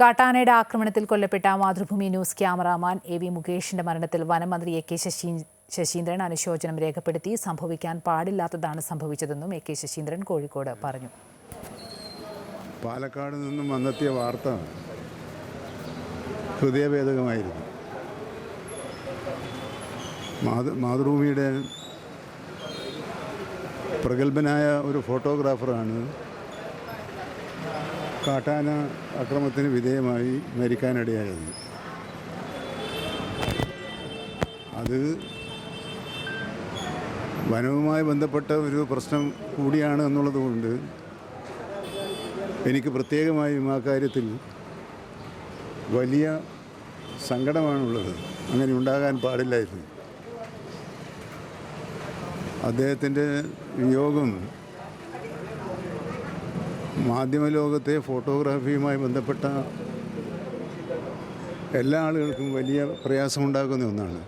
കാട്ടാനയുടെ ആക്രമണത്തിൽ കൊല്ലപ്പെട്ട Mathrubhumi news cameraman A V മുകേഷിന്റെ മരണത്തിൽ വനമന്ത്രി എ കെ ശശീ ശശീന്ദ്രൻ അനുശോചനം രേഖപ്പെടുത്തി. സംഭവിക്കാൻ പാടില്ലാത്തതാണ് സംഭവിച്ചതെന്നും എ കെ ശശീന്ദ്രൻ കോഴിക്കോട് പറഞ്ഞു. പാലക്കാട് നിന്നും വന്നെത്തിയ വാർത്ത ഹൃദയഭേദകമായിരുന്നു. മാതൃ മാതൃഭൂമിയുടെ പ്രഗത്ഭനായ ഒരു ഫോട്ടോഗ്രാഫറാണ് കാട്ടാന അക്രമത്തിന് വിധേയമായി മരിക്കാനിടയായത് അത് വനവുമായി ബന്ധപ്പെട്ട ഒരു പ്രശ്നം കൂടിയാണ് എന്നുള്ളത് കൊണ്ട് എനിക്ക് പ്രത്യേകമായും ആ കാര്യത്തിൽ വലിയ സങ്കടമാണുള്ളത്. അങ്ങനെ ഉണ്ടാകാൻ പാടില്ലായിരുന്നു. അദ്ദേഹത്തിന്റെ വിയോഗം മാധ്യമലോകത്തെ ഫോട്ടോഗ്രാഫിയുമായി ബന്ധപ്പെട്ട എല്ലാ ആളുകൾക്കും വലിയ പ്രയാസമുണ്ടാക്കുന്ന ഒന്നാണ്.